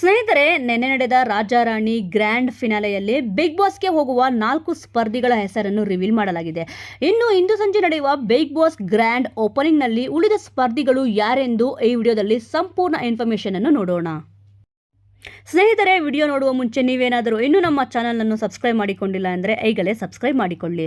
ಸ್ನೇಹಿತರೆ, ನೆನ್ನೆ ನಡೆದ ರಾಜಾರಾಣಿ ಗ್ರ್ಯಾಂಡ್ ಫಿನಾಲೆಯಲ್ಲಿ ಬಿಗ್ ಬಾಸ್ಗೆ ಹೋಗುವ ನಾಲ್ಕು ಸ್ಪರ್ಧಿಗಳ ಹೆಸರನ್ನು ರಿವೀಲ್ ಮಾಡಲಾಗಿದೆ. ಇನ್ನು ಇಂದು ಸಂಜೆ ನಡೆಯುವ ಬಿಗ್ ಬಾಸ್ ಗ್ರ್ಯಾಂಡ್ ಓಪನಿಂಗ್ನಲ್ಲಿ ಉಳಿದ ಸ್ಪರ್ಧಿಗಳು ಯಾರೆಂದು ಈ ವಿಡಿಯೋದಲ್ಲಿ ಸಂಪೂರ್ಣ ಇನ್ಫಾರ್ಮೇಷನ್ ಅನ್ನು ನೋಡೋಣ. ಸ್ನೇಹಿತರೆ, ವಿಡಿಯೋ ನೋಡುವ ಮುಂಚೆ ನೀವೇನಾದರೂ ಇನ್ನೂ ನಮ್ಮ ಚಾನಲನ್ನು ಸಬ್ಸ್ಕ್ರೈಬ್ ಮಾಡಿಕೊಂಡಿಲ್ಲ ಅಂದರೆ ಈಗಲೇ ಸಬ್ಸ್ಕ್ರೈಬ್ ಮಾಡಿಕೊಳ್ಳಿ.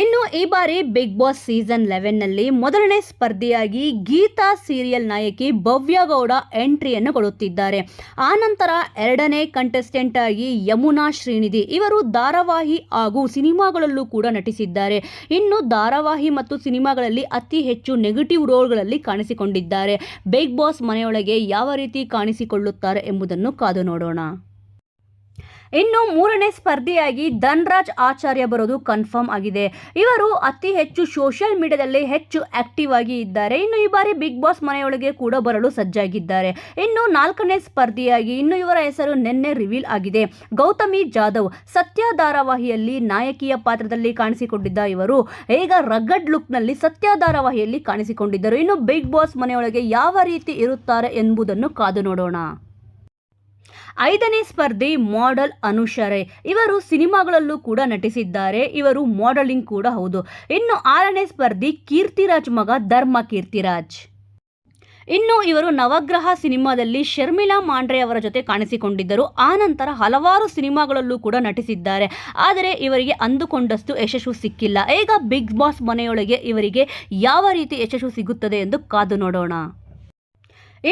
ಇನ್ನು ಈ ಬಾರಿ ಬಿಗ್ ಬಾಸ್ ಸೀಸನ್ ಲೆವೆನ್ನಲ್ಲಿ ಮೊದಲನೇ ಸ್ಪರ್ಧಿಯಾಗಿ ಗೀತಾ ಸೀರಿಯಲ್ ನಾಯಕಿ ಭವ್ಯಗೌಡ ಎಂಟ್ರಿಯನ್ನು ಕೊಡುತ್ತಿದ್ದಾರೆ. ಆನಂತರ ಎರಡನೇ ಕಂಟೆಸ್ಟೆಂಟ್ ಆಗಿ ಯಮುನಾ ಶ್ರೀನಿಧಿ ಇವರು ಧಾರಾವಾಹಿ ಹಾಗೂ ಸಿನಿಮಾಗಳಲ್ಲೂ ಕೂಡ ನಟಿಸಿದ್ದಾರೆ. ಇನ್ನು ಧಾರಾವಾಹಿ ಮತ್ತು ಸಿನಿಮಾಗಳಲ್ಲಿ ಅತಿ ಹೆಚ್ಚು ನೆಗೆಟಿವ್ ರೋಲ್ಗಳಲ್ಲಿ ಕಾಣಿಸಿಕೊಂಡಿದ್ದಾರೆ. ಬಿಗ್ ಬಾಸ್ ಮನೆಯೊಳಗೆ ಯಾವ ರೀತಿ ಕಾಣಿಸಿಕೊಳ್ಳುತ್ತಾರೆ ಎಂಬುದನ್ನು ಕಾದು ನೋಡೋಣ. ಇನ್ನು ಮೂರನೇ ಸ್ಪರ್ಧಿಯಾಗಿ ಧನ್ರಾಜ್ ಆಚಾರ್ಯ ಬರೋದು ಕನ್ಫರ್ಮ್ ಆಗಿದೆ. ಇವರು ಅತಿ ಹೆಚ್ಚು ಸೋಷಿಯಲ್ ಮೀಡಿಯಾದಲ್ಲಿ ಹೆಚ್ಚು ಆಕ್ಟಿವ್ ಆಗಿ ಇದ್ದಾರೆ. ಇನ್ನು ಈ ಬಾರಿ ಬಿಗ್ ಬಾಸ್ ಮನೆಯೊಳಗೆ ಕೂಡ ಬರಲು ಸಜ್ಜಾಗಿದ್ದಾರೆ. ಇನ್ನು ನಾಲ್ಕನೇ ಸ್ಪರ್ಧಿಯಾಗಿ ಇನ್ನು ಇವರ ಹೆಸರು ನಿನ್ನೆ ರಿವೀಲ್ ಆಗಿದೆ. ಗೌತಮಿ ಜಾಧವ್, ಸತ್ಯ ಧಾರಾವಾಹಿಯಲ್ಲಿ ನಾಯಕಿಯ ಪಾತ್ರದಲ್ಲಿ ಕಾಣಿಸಿಕೊಂಡಿದ್ದ ಇವರು, ಈಗ ರಗಡ್ ಲುಕ್ನಲ್ಲಿ ಸತ್ಯ ಧಾರಾವಾಹಿಯಲ್ಲಿ ಕಾಣಿಸಿಕೊಂಡಿದ್ದರು. ಇನ್ನು ಬಿಗ್ ಬಾಸ್ ಮನೆಯೊಳಗೆ ಯಾವ ರೀತಿ ಇರುತ್ತಾರೆ ಎಂಬುದನ್ನು ಕಾದು ನೋಡೋಣ. ಐದನೇ ಸ್ಪರ್ಧಿ ಮಾಡೆಲ್ ಅನುಷರೆ. ಇವರು ಸಿನಿಮಾಗಳಲ್ಲೂ ಕೂಡ ನಟಿಸಿದ್ದಾರೆ. ಇವರು ಮಾಡೆಲಿಂಗ್ ಕೂಡ ಹೌದು. ಇನ್ನು ಆರನೇ ಸ್ಪರ್ಧಿ ಕೀರ್ತಿರಾಜ್ ಮಗ ಧರ್ಮ ಕೀರ್ತಿರಾಜ್. ಇನ್ನು ಇವರು ನವಗ್ರಹ ಸಿನಿಮಾದಲ್ಲಿ ಶರ್ಮಿಳಾ ಮಾಂಡ್ರೆ ಅವರ ಜೊತೆ ಕಾಣಿಸಿಕೊಂಡಿದ್ದರು. ಆ ನಂತರ ಹಲವಾರು ಸಿನಿಮಾಗಳಲ್ಲೂ ಕೂಡ ನಟಿಸಿದ್ದಾರೆ. ಆದರೆ ಇವರಿಗೆ ಅಂದುಕೊಂಡಷ್ಟು ಯಶಸ್ಸು ಸಿಕ್ಕಿಲ್ಲ. ಈಗ ಬಿಗ್ ಬಾಸ್ ಮನೆಯೊಳಗೆ ಇವರಿಗೆ ಯಾವ ರೀತಿ ಯಶಸ್ಸು ಸಿಗುತ್ತದೆ ಎಂದು ಕಾದು ನೋಡೋಣ.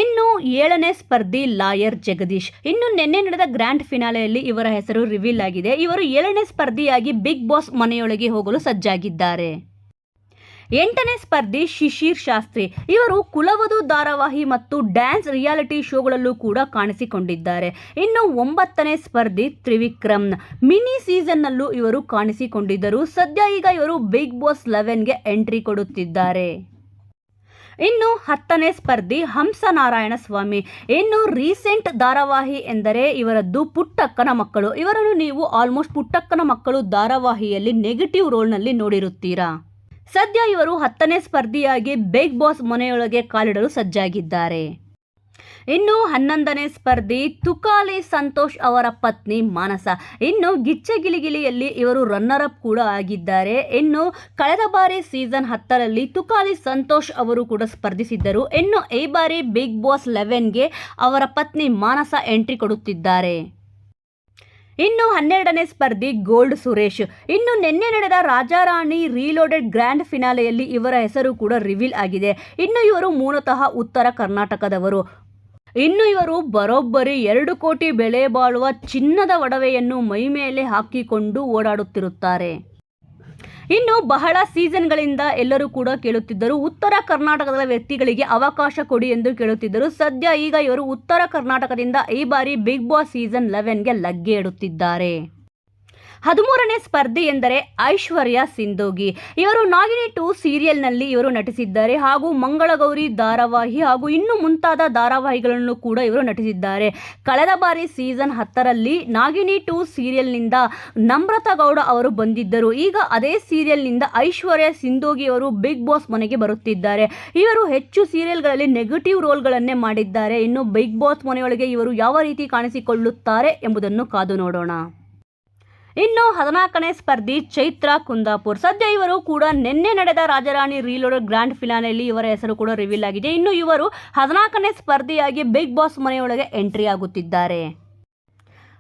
ಇನ್ನು ಏಳನೇ ಸ್ಪರ್ಧಿ ಲಾಯರ್ ಜಗದೀಶ್. ಇನ್ನು ನಿನ್ನೆ ನಡೆದ ಗ್ರ್ಯಾಂಡ್ ಫಿನಾಲೆಯಲ್ಲಿ ಇವರ ಹೆಸರು ರಿವೀಲ್ ಆಗಿದೆ. ಇವರು ಏಳನೇ ಸ್ಪರ್ಧಿಯಾಗಿ ಬಿಗ್ ಬಾಸ್ ಮನೆಯೊಳಗೆ ಹೋಗಲು ಸಜ್ಜಾಗಿದ್ದಾರೆ. ಎಂಟನೇ ಸ್ಪರ್ಧಿ ಶಿಶಿರ್ ಶಾಸ್ತ್ರಿ. ಇವರು ಕುಲವಧು ಧಾರಾವಾಹಿ ಮತ್ತು ಡ್ಯಾನ್ಸ್ ರಿಯಾಲಿಟಿ ಶೋಗಳಲ್ಲೂ ಕೂಡ ಕಾಣಿಸಿಕೊಂಡಿದ್ದಾರೆ. ಇನ್ನು ಒಂಬತ್ತನೇ ಸ್ಪರ್ಧಿ ತ್ರಿವಿಕ್ರಮ್. ಮಿನಿ ಸೀಸನ್ನಲ್ಲೂ ಇವರು ಕಾಣಿಸಿಕೊಂಡಿದ್ದರು. ಸದ್ಯ ಈಗ ಇವರು ಬಿಗ್ ಬಾಸ್ ಲೆವೆನ್ಗೆ ಎಂಟ್ರಿ ಕೊಡುತ್ತಿದ್ದಾರೆ. ಇನ್ನು ಹತ್ತನೇ ಸ್ಪರ್ಧಿ ಹಂಸನಾರಾಯಣ ಸ್ವಾಮಿ. ಇನ್ನು ರೀಸೆಂಟ್ ಧಾರಾವಾಹಿ ಎಂದರೆ ಇವರದ್ದು ಪುಟ್ಟಕ್ಕನ ಮಕ್ಕಳು. ಇವರನ್ನು ನೀವು ಆಲ್ಮೋಸ್ಟ್ ಪುಟ್ಟಕ್ಕನ ಮಕ್ಕಳು ಧಾರಾವಾಹಿಯಲ್ಲಿ ನೆಗೆಟಿವ್ ರೋಲ್ನಲ್ಲಿ ನೋಡಿರುತ್ತೀರಾ? ಸದ್ಯ ಇವರು ಹತ್ತನೇ ಸ್ಪರ್ಧಿಯಾಗಿ ಬಿಗ್ ಬಾಸ್ ಮನೆಯೊಳಗೆ ಕಾಲಿಡಲು ಸಜ್ಜಾಗಿದ್ದಾರೆ. ಇನ್ನು ಹನ್ನೊಂದನೇ ಸ್ಪರ್ಧಿ ತುಕಾಲಿ ಸಂತೋಷ್ ಅವರ ಪತ್ನಿ ಮಾನಸ. ಇನ್ನು ಗಿಚ್ಚಗಿಲಿಗಿಲಿಯಲ್ಲಿ ಇವರು ರನ್ನರ್ ಅಪ್ ಕೂಡ ಆಗಿದ್ದಾರೆ. ಇನ್ನು ಕಳೆದ ಬಾರಿ ಸೀಸನ್ ಹತ್ತರಲ್ಲಿ ತುಕಾಲಿ ಸಂತೋಷ್ ಅವರು ಕೂಡ ಸ್ಪರ್ಧಿಸಿದ್ದರು. ಇನ್ನು ಈ ಬಾರಿ ಬಿಗ್ ಬಾಸ್ ಲೆವೆನ್ಗೆ ಅವರ ಪತ್ನಿ ಮಾನಸ ಎಂಟ್ರಿ ಕೊಡುತ್ತಿದ್ದಾರೆ. ಇನ್ನು ಹನ್ನೆರಡನೇ ಸ್ಪರ್ಧಿ ಗೋಲ್ಡ್ ಸುರೇಶ್. ಇನ್ನು ನಿನ್ನೆ ನಡೆದ ರಾಜಾರಾಣಿ ರೀಲೋಡೆಡ್ ಗ್ರ್ಯಾಂಡ್ ಫಿನಾಲೆಯಲ್ಲಿ ಇವರ ಹೆಸರು ಕೂಡ ರಿವೀಲ್ ಆಗಿದೆ. ಇನ್ನು ಇವರು ಮೂಲತಃ ಉತ್ತರ ಕರ್ನಾಟಕದವರು. ಇನ್ನು ಇವರು ಬರೋಬ್ಬರಿ ಎರಡು ಕೋಟಿ ಬೆಲೆ ಬಾಳುವ ಚಿನ್ನದ ಒಡವೆಯನ್ನು ಮೈಮೇಲೆ ಹಾಕಿಕೊಂಡು ಓಡಾಡುತ್ತಿರುತ್ತಾರೆ. ಇನ್ನು ಬಹಳ ಸೀಸನ್ಗಳಿಂದ ಎಲ್ಲರೂ ಕೂಡ ಕೇಳುತ್ತಿದ್ದರು, ಉತ್ತರ ಕರ್ನಾಟಕದ ವ್ಯಕ್ತಿಗಳಿಗೆ ಅವಕಾಶ ಕೊಡಿ ಎಂದು ಕೇಳುತ್ತಿದ್ದರು. ಸದ್ಯ ಈಗ ಇವರು ಉತ್ತರ ಕರ್ನಾಟಕದಿಂದ ಈ ಬಾರಿ ಬಿಗ್ ಬಾಸ್ ಸೀಸನ್ ಲೆವೆನ್ಗೆ ಲಗ್ಗೆ ಇಡುತ್ತಿದ್ದಾರೆ ಹದಿಮೂರನೇ ಸ್ಪರ್ಧೆ ಎಂದರೆ ಐಶ್ವರ್ಯ ಸಿಂಧೋಗಿ. ಇವರು ನಾಗಿನಿ ಟು ಸೀರಿಯಲ್ನಲ್ಲಿ ಇವರು ನಟಿಸಿದ್ದಾರೆ ಹಾಗೂ ಮಂಗಳಗೌರಿ ಧಾರಾವಾಹಿ ಹಾಗೂ ಇನ್ನೂ ಮುಂತಾದ ಧಾರಾವಾಹಿಗಳನ್ನು ಕೂಡ ಇವರು ನಟಿಸಿದ್ದಾರೆ. ಕಳೆದ ಬಾರಿ ಸೀಸನ್ ಹತ್ತರಲ್ಲಿ ನಾಗಿನಿ ಟು ಸೀರಿಯಲ್ನಿಂದ ನಮ್ರತಾ ಗೌಡ ಅವರು ಬಂದಿದ್ದರು. ಈಗ ಅದೇ ಸೀರಿಯಲ್ನಿಂದ ಐಶ್ವರ್ಯ ಸಿಂಧೋಗಿ ಅವರು ಬಿಗ್ ಬಾಸ್ ಮನೆಗೆ ಬರುತ್ತಿದ್ದಾರೆ. ಇವರು ಹೆಚ್ಚು ಸೀರಿಯಲ್ಗಳಲ್ಲಿ ನೆಗೆಟಿವ್ ರೋಲ್ಗಳನ್ನೇ ಮಾಡಿದ್ದಾರೆ. ಇನ್ನು ಬಿಗ್ ಬಾಸ್ ಮನೆಯೊಳಗೆ ಇವರು ಯಾವ ರೀತಿ ಕಾಣಿಸಿಕೊಳ್ಳುತ್ತಾರೆ ಎಂಬುದನ್ನು ಕಾದು ನೋಡೋಣ. ಇನ್ನು ಹದಿನಾಲ್ಕನೇ ಸ್ಪರ್ಧಿ ಚೈತ್ರ ಕುಂದಾಪುರ್. ಸದ್ಯ ಇವರು ಕೂಡ ನಿನ್ನೆ ನಡೆದ ರಾಜರಾಣಿ ರೀಲೋಡ್ ಗ್ರ್ಯಾಂಡ್ ಫಿನಾಲೆಯಲ್ಲಿ ಇವರ ಹೆಸರು ಕೂಡ ರಿವೀಲ್ ಆಗಿದೆ. ಇನ್ನು ಇವರು ಹದಿನಾಲ್ಕನೇ ಸ್ಪರ್ಧಿಯಾಗಿ ಬಿಗ್ ಬಾಸ್ ಮನೆಯೊಳಗೆ ಎಂಟ್ರಿ ಆಗುತ್ತಿದ್ದಾರೆ.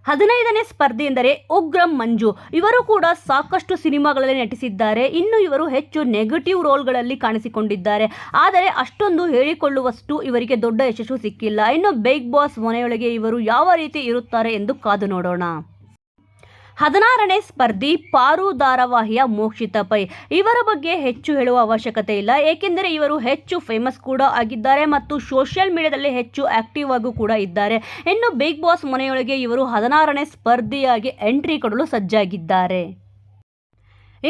ಹದಿನೈದನೇ ಸ್ಪರ್ಧಿ ಎಂದರೆ ಉಗ್ರಂ ಮಂಜು. ಇವರು ಕೂಡ ಸಾಕಷ್ಟು ಸಿನಿಮಾಗಳಲ್ಲಿ ನಟಿಸಿದ್ದಾರೆ. ಇನ್ನು ಇವರು ಹೆಚ್ಚು ನೆಗೆಟಿವ್ ರೋಲ್ಗಳಲ್ಲಿ ಕಾಣಿಸಿಕೊಂಡಿದ್ದಾರೆ. ಆದರೆ ಅಷ್ಟೊಂದು ಹೇಳಿಕೊಳ್ಳುವಷ್ಟು ಇವರಿಗೆ ದೊಡ್ಡ ಯಶಸ್ಸು ಸಿಕ್ಕಿಲ್ಲ. ಇನ್ನು ಬಿಗ್ ಬಾಸ್ ಮನೆಯೊಳಗೆ ಇವರು ಯಾವ ರೀತಿ ಇರುತ್ತಾರೆ ಎಂದು ಕಾದು ನೋಡೋಣ. ಹದಿನಾರನೇ ಸ್ಪರ್ಧಿ ಪಾರು ಧಾರಾವಾಹಿಯ ಮೋಕ್ಷಿತ ಪೈ. ಇವರ ಬಗ್ಗೆ ಹೆಚ್ಚು ಹೇಳುವ ಅವಶ್ಯಕತೆ ಇಲ್ಲ. ಏಕೆಂದರೆ ಇವರು ಹೆಚ್ಚು ಫೇಮಸ್ ಕೂಡ ಆಗಿದ್ದಾರೆ ಮತ್ತು ಸೋಷಿಯಲ್ ಮೀಡಿಯಾದಲ್ಲಿ ಹೆಚ್ಚು ಆಕ್ಟಿವ್ ಆಗೂ ಕೂಡ ಇದ್ದಾರೆ. ಇನ್ನು ಬಿಗ್ ಬಾಸ್ ಮನೆಯೊಳಗೆ ಇವರು ಹದಿನಾರನೇ ಸ್ಪರ್ಧಿಯಾಗಿ ಎಂಟ್ರಿ ಕೊಡಲು ಸಜ್ಜಾಗಿದ್ದಾರೆ.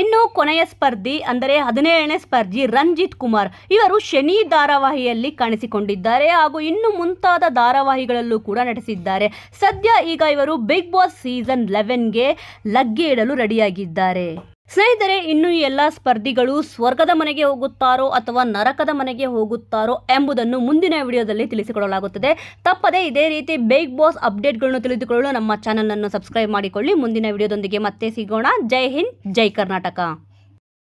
ಇನ್ನು ಕೊನೆಯ ಸ್ಪರ್ಧಿ ಅಂದರೆ ಹದಿನೇಳನೇ ಸ್ಪರ್ಧಿ ರಂಜಿತ್ ಕುಮಾರ್. ಇವರು ಶನಿ ಧಾರಾವಾಹಿಯಲ್ಲಿ ಕಾಣಿಸಿಕೊಂಡಿದ್ದಾರೆ ಹಾಗೂ ಇನ್ನು ಮುಂತಾದ ಧಾರಾವಾಹಿಗಳಲ್ಲೂ ಕೂಡ ನಟಿಸಿದ್ದಾರೆ. ಸದ್ಯ ಈಗ ಇವರು ಬಿಗ್ ಬಾಸ್ ಸೀಸನ್ ಲೆವೆನ್ಗೆ ಲಗ್ಗೆ ಇಡಲು ರೆಡಿಯಾಗಿದ್ದಾರೆ ಸ್ನೇಹಿತರೆ, ಇನ್ನು ಈ ಎಲ್ಲ ಸ್ಪರ್ಧಿಗಳು ಸ್ವರ್ಗದ ಮನೆಗೆ ಹೋಗುತ್ತಾರೋ ಅಥವಾ ನರಕದ ಮನೆಗೆ ಹೋಗುತ್ತಾರೋ ಎಂಬುದನ್ನು ಮುಂದಿನ ವಿಡಿಯೋದಲ್ಲಿ ತಿಳಿಸಿಕೊಡಲಾಗುತ್ತದೆ. ತಪ್ಪದೆ ಇದೇ ರೀತಿ ಬಿಗ್ ಬಾಸ್ ಅಪ್ಡೇಟ್ಗಳನ್ನು ತಿಳಿದುಕೊಳ್ಳಲು ನಮ್ಮ ಚಾನಲನ್ನು ಸಬ್ಸ್ಕ್ರೈಬ್ ಮಾಡಿಕೊಳ್ಳಿ. ಮುಂದಿನ ವಿಡಿಯೋದೊಂದಿಗೆ ಮತ್ತೆ ಸಿಗೋಣ. ಜೈ ಹಿಂದ್, ಜೈ ಕರ್ನಾಟಕ.